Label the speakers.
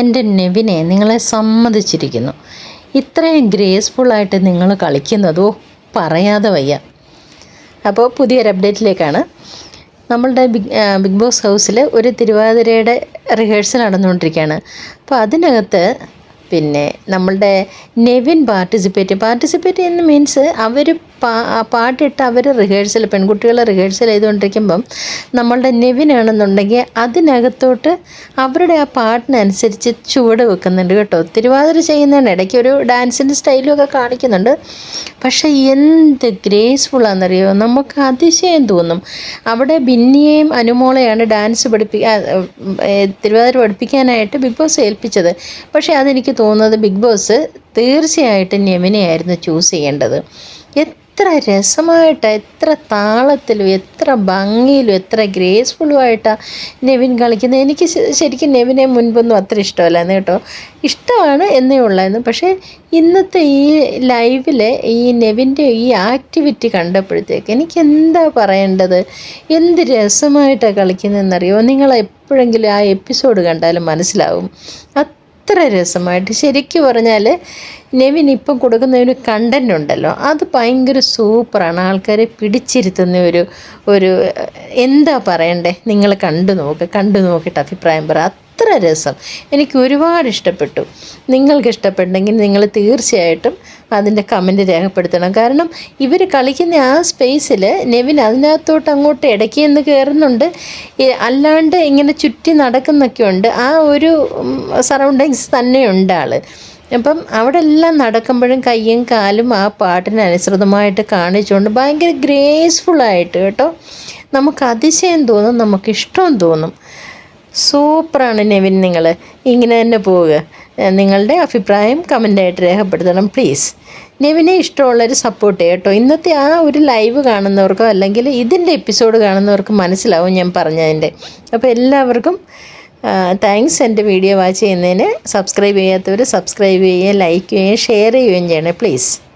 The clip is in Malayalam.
Speaker 1: എന്റെ നെവിനെ നിങ്ങളെ സമ്മതിച്ചിരിക്കുന്നു. ഇത്രയും ഗ്രേസ്ഫുള്ളായിട്ട് നിങ്ങൾ കളിക്കുന്നതോ പറയാതെ വയ്യ. അപ്പോൾ പുതിയൊരു അപ്ഡേറ്റിലേക്കാണ്. നമ്മളുടെ ബിഗ് ബിഗ് ബോസ് ഹൗസിൽ ഒരു തിരുവാതിരയുടെ റിഹേഴ്സൽ നടന്നുകൊണ്ടിരിക്കുകയാണ്. അപ്പോൾ അതിനകത്ത് പിന്നെ നമ്മളുടെ നെവിൻ പാർട്ടിസിപ്പേറ്റ് പാർട്ടിസിപ്പേറ്റ് ചെയ്യുന്ന മീൻസ് അവർ പാ പാട്ടിട്ട് അവർ റിഹേഴ്സൽ പെൺകുട്ടികളെ റിഹേഴ്സൽ ചെയ്തുകൊണ്ടിരിക്കുമ്പം നമ്മളുടെ നെവിനാണെന്നുണ്ടെങ്കിൽ അതിനകത്തോട്ട് അവരുടെ ആ പാട്ടിനനുസരിച്ച് ചുവട് വെക്കുന്നുണ്ട് കേട്ടോ. തിരുവാതിര ചെയ്യുന്നതിന് ഇടയ്ക്ക് ഒരു ഡാൻസിന്റെ സ്റ്റൈലും ഒക്കെ കാണിക്കുന്നുണ്ട്. പക്ഷേ എന്ത് ഗ്രേസ്ഫുള്ളാണെന്നറിയോ നമുക്ക് അതിശയം തോന്നും. അവിടെ ബിന്നിയെയും അനുമോളെയാണ് ഡാൻസ് പഠിപ്പി തിരുവാതിര പഠിപ്പിക്കാനായിട്ട് ബിഗ് ബോസ് ഏൽപ്പിച്ചത്. പക്ഷേ അതെനിക്ക് തോന്നുന്നത് ബിഗ് ബോസ് തീർച്ചയായിട്ടും നെവിനെയായിരുന്നു ചൂസ് ചെയ്യേണ്ടത്. എത്ര രസമായിട്ട് എത്ര താളത്തിലും എത്ര ഭംഗിയിലും എത്ര ഗ്രേസ്ഫുള്ളുമായിട്ടാണ് നെവിൻ കളിക്കുന്നത് എനിക്ക് ശരിക്കും നെവിനെ മുൻപൊന്നും അത്ര ഇഷ്ടമല്ലായിരുന്നു കേട്ടോ. ഇഷ്ടമാണ് എന്നേ ഉള്ളായിരുന്നു. പക്ഷേ ഇന്നത്തെ ഈ ലൈവിലെ ഈ നെവിന്റെ ഈ ആക്ടിവിറ്റി കണ്ടപ്പോഴത്തേക്ക് എനിക്ക് എന്താ പറയേണ്ടത്? എന്ത് രസമായിട്ടാണ് കളിക്കുന്നതെന്നറിയോ നിങ്ങൾ എപ്പോഴെങ്കിലും ആ എപ്പിസോഡ് കണ്ടാലും മനസ്സിലാവും. അത്ര രസമായിട്ട് ശരിക്കും പറഞ്ഞാൽ നെവിൻ ഇപ്പം കൊടുക്കുന്ന ഒരു കണ്ടന്റ് ഉണ്ടല്ലോ അത് ഭയങ്കര സൂപ്പറാണ്. ആൾക്കാരെ പിടിച്ചിരുത്തുന്ന ഒരു ഒരു എന്താ പറയണ്ടേ? നിങ്ങൾ കണ്ടു നോക്ക് കണ്ടു നോക്കിയിട്ട് അഭിപ്രായം പറ. അത്ര രസം. എനിക്ക് ഒരുപാട് ഇഷ്ടപ്പെട്ടു. നിങ്ങൾക്ക് ഇഷ്ടപ്പെട്ടെങ്കിൽ നിങ്ങൾ തീർച്ചയായിട്ടും അതിന്റെ കമന്റ് രേഖപ്പെടുത്തണം. കാരണം ഇവർ കളിക്കുന്ന ആ സ്പേസിൽ നെവിൻ അതിനകത്തോട്ട് അങ്ങോട്ട് ഇടയ്ക്ക് നിന്ന് കയറുന്നുണ്ട്. അല്ലാണ്ട് ഇങ്ങനെ ചുറ്റി നടക്കുന്നൊക്കെ ഉണ്ട്. ആ ഒരു സറൗണ്ടിങ്സ് തന്നെയുണ്ട് ആൾ അപ്പം അവിടെ എല്ലാം നടക്കുമ്പോഴും കയ്യും കാലും ആ പാട്ടിന് അനുസൃതമായിട്ട് കാണിച്ചുകൊണ്ട് ഭയങ്കര ഗ്രേസ്ഫുള്ളായിട്ട് കേട്ടോ. നമുക്ക് അതിശയം തോന്നും നമുക്ക് ഇഷ്ടം തോന്നും. സൂപ്പറാണ് നെവിൻ നിങ്ങൾ ഇങ്ങനെ തന്നെ പോവുക. നിങ്ങളുടെ അഭിപ്രായം കമന്റായിട്ട് രേഖപ്പെടുത്തണം പ്ലീസ് നെവിനെ ഇഷ്ടമുള്ളവർ സപ്പോർട്ട് ചെയ്യട്ടോ. കേട്ടോ ഇന്നത്തെ ആ ഒരു ലൈവ് കാണുന്നവർക്കോ അല്ലെങ്കിൽ ഇതിന്റെ എപ്പിസോഡ് കാണുന്നവർക്കും മനസ്സിലാവും ഞാൻ പറഞ്ഞതിന്റെ അപ്പോൾ എല്ലാവർക്കും താങ്ക്സ് എന്റെ വീഡിയോ വാച്ച് ചെയ്യുന്നതിന്. സബ്സ്ക്രൈബ് ചെയ്യാത്തവർ സബ്സ്ക്രൈബ് ചെയ്യുകയും ലൈക്ക് ചെയ്യുകയും ഷെയർ ചെയ്യുകയും ചെയ്യണേ പ്ലീസ്